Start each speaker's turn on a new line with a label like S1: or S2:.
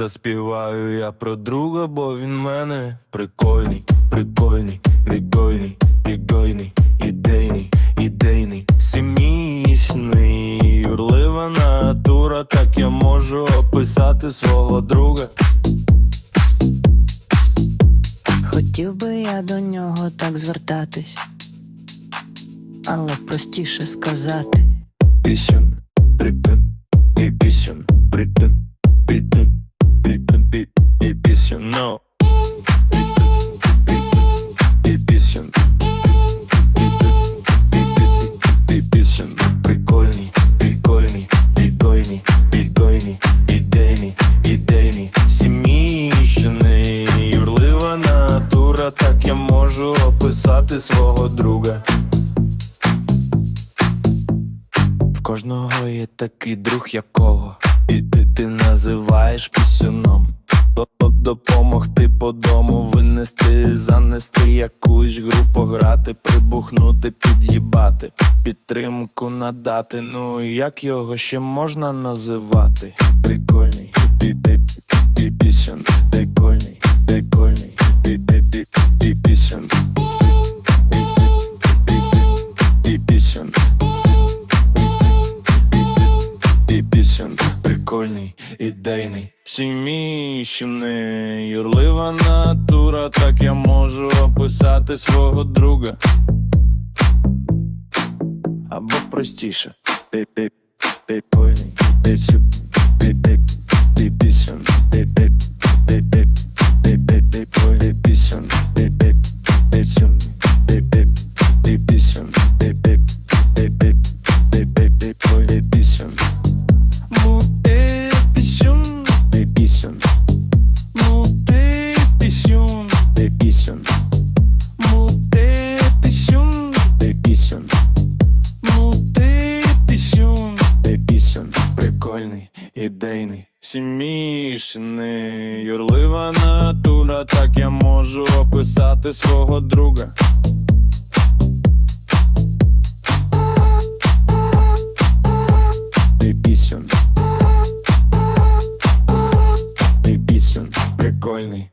S1: Заспіваю я про друга, бо він мене прикольний, прикольний, прикольний, прикольний, ідейний, ідейний, сімісний, юрлива натура, так я можу описати свого друга.
S2: Хотів би я до нього так звертатись, але простіше сказати.
S1: Пісюн, припин, можу описати свого друга. В кожного є такий друг, якого і ти, ти називаєш пісюном. Тобто допомогти по дому, винести, занести якусь гру, пограти, прибухнути, під'їбати, підтримку надати. Ну як його ще можна називати? Прикольний, пі- пі- пі- пісюн, прикольний, і прикольний, ідейний, сімейний, юрлива натура, так я можу описати свого друга. Або простіше, пі-пі, прикольний, пісюн, пі-пі, ідейний, сімішний, юрлива натура, так я можу описати свого друга. Ти пісюн, ти пісюн, прикольний.